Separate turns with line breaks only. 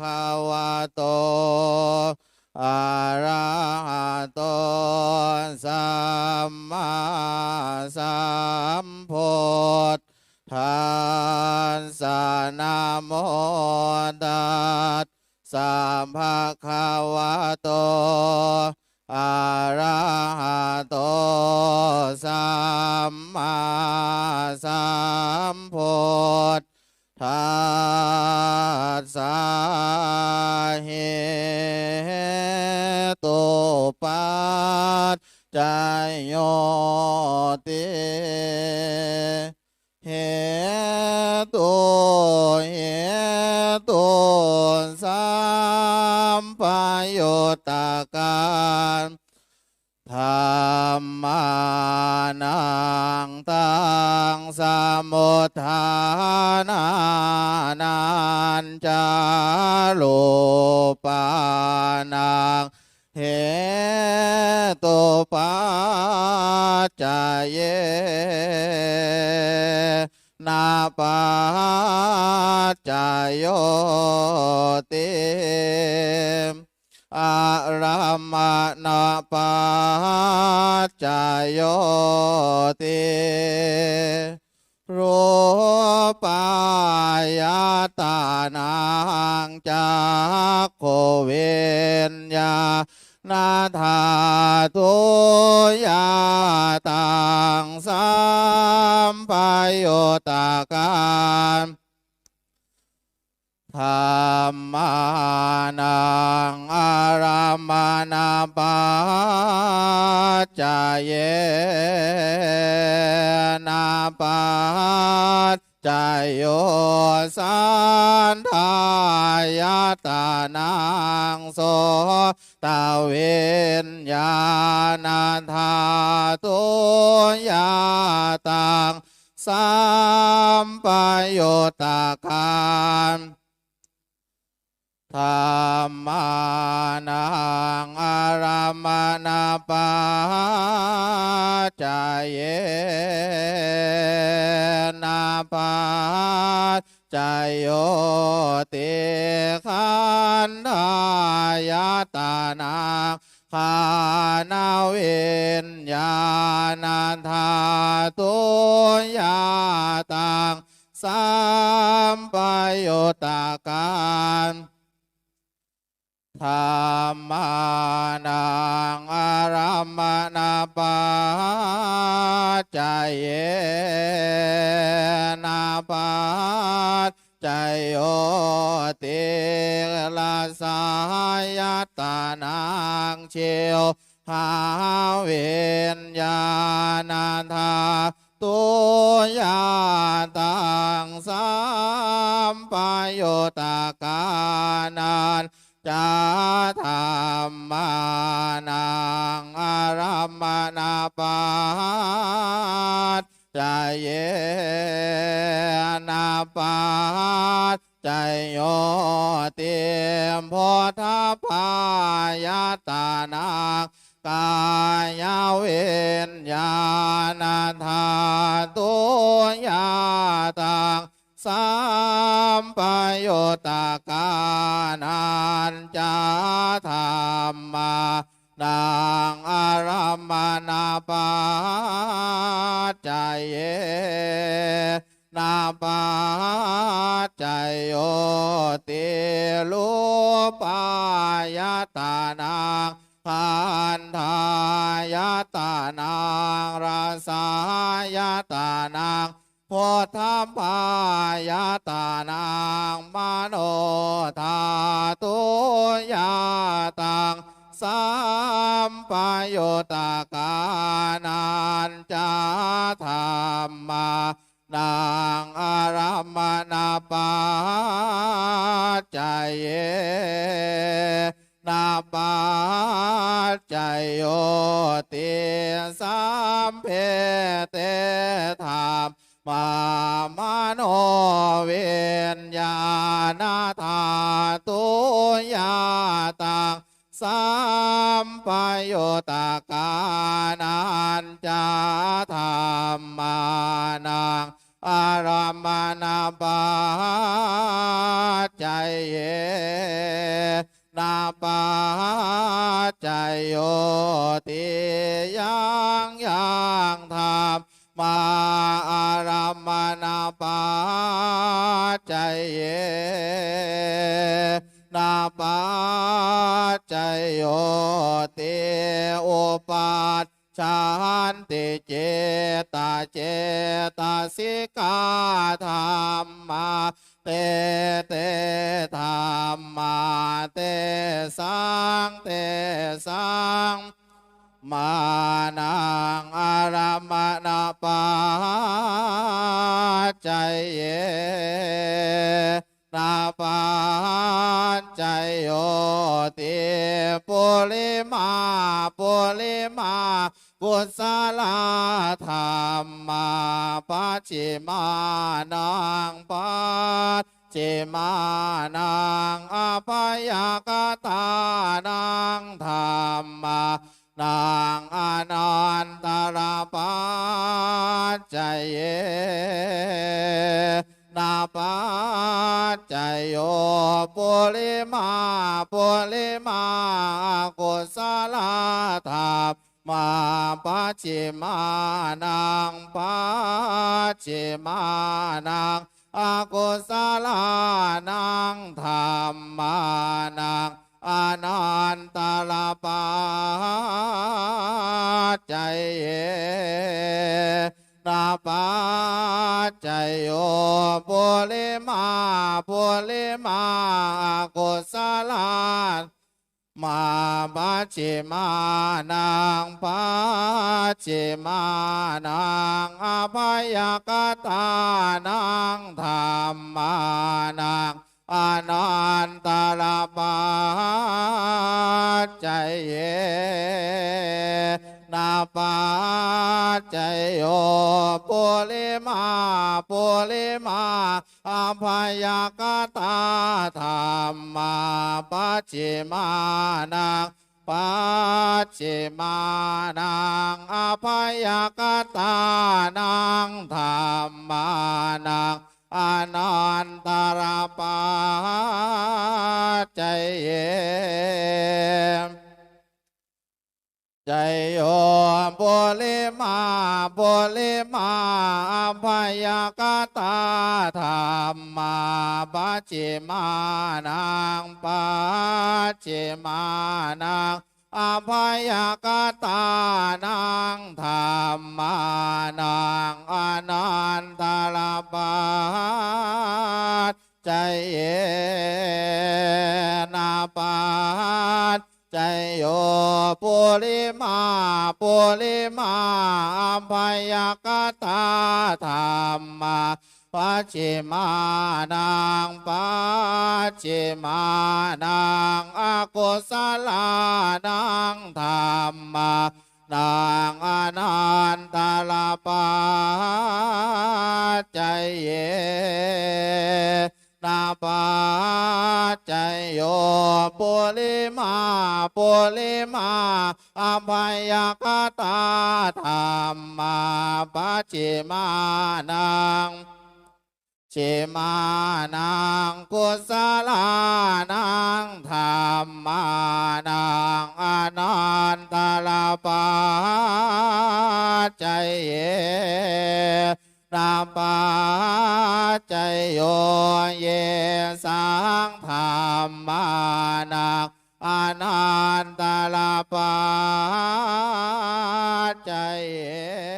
คาวะโตอะระหะโตสัมมาสัมพุทธัสสะนะโมตัสสะภะคะวะโต จจายโยติเหตุเหตุสัมปโยตาการธรรมานังตังสมุทานานันจาโลปานังเห ตุปัจจายเยนาปัจจายโยติอารัมมานาปัจจายโยติรูปายตานังจากโคเวน นาธาตุยาตังสัมปโยตาการธรรมานังอารามนาปาจายเยนาปา จยโยสันทายาตานังโสตเวนญาณาธาตุยาตังสัมปโยตาการธรรมานังอารามนาปาจาย ตังสัมปโยตาการธรรมานังอารามนาปาจยเยนาปาจยโยติลาสายตานังเชียวหาเวนญาณธา ตัวยาตังสัมปโยตากานันจาธรรมานังอารัมมนาปาตจายเยนาปาตจายโยเตียมโพธพายตานัง กายเวนญาณธาตุยาตังสัมปโยตากานันจาธรรมาดังอารัมมานาปาจายเยนาปาจโยติลุปายตานัง พันธายตานังราสายตานังโพธพายตานังมโนธาตุยาตังสัมปโยตากานันจาธรรมานังอา ณาธาตุยาตังสัมปโยตากานันจาธรรมานังอารามนาปาใจยเยนาปาใจยโยติยังยังธรรม มาอารามนาปาใจเยนาปาใจโยติอุปัชฌานติเจตาเจตาสิกาธรรมาเตเตธรรมาเตสังเตสังมานังอาร จิมานังปัจจิมานังอภยกตานังธรรมานางอนันตระปัจจเยนาปัจจโยปุริมาปุริมากุศลธรรม มาปัจจิมานังปัจจิมานังอากุศลานังธรรมา ปัจจิมานังปัจจิมานังอภัยกตานังธรรมานังอนันตลปัจจเยนาปัจจยโยปุริมาปุริมาอภัยกตาธรรมาปัจจิมานัง ปัจจิมานังอภัยกตานา จจิมานังปัจจิมานังอภัยกตานังธรรมานังอนันตลปัจจเยนาปัจจโยปุริมาปุริมาอภัยกตาธรรมา ปัจจิมานังปัจจิมานังอากุศลานังธรรมานังอนันตลาปัจจเยนาปัจจโยปุริมาปุริมาอภัยกตาธรรมาปัจจิมานัง ชิมานังกุศลานังธรรมานังอนันตลาปัจใจเยนาปัจใจโยเยสังธรรมานังอนันตลาปัจใจเย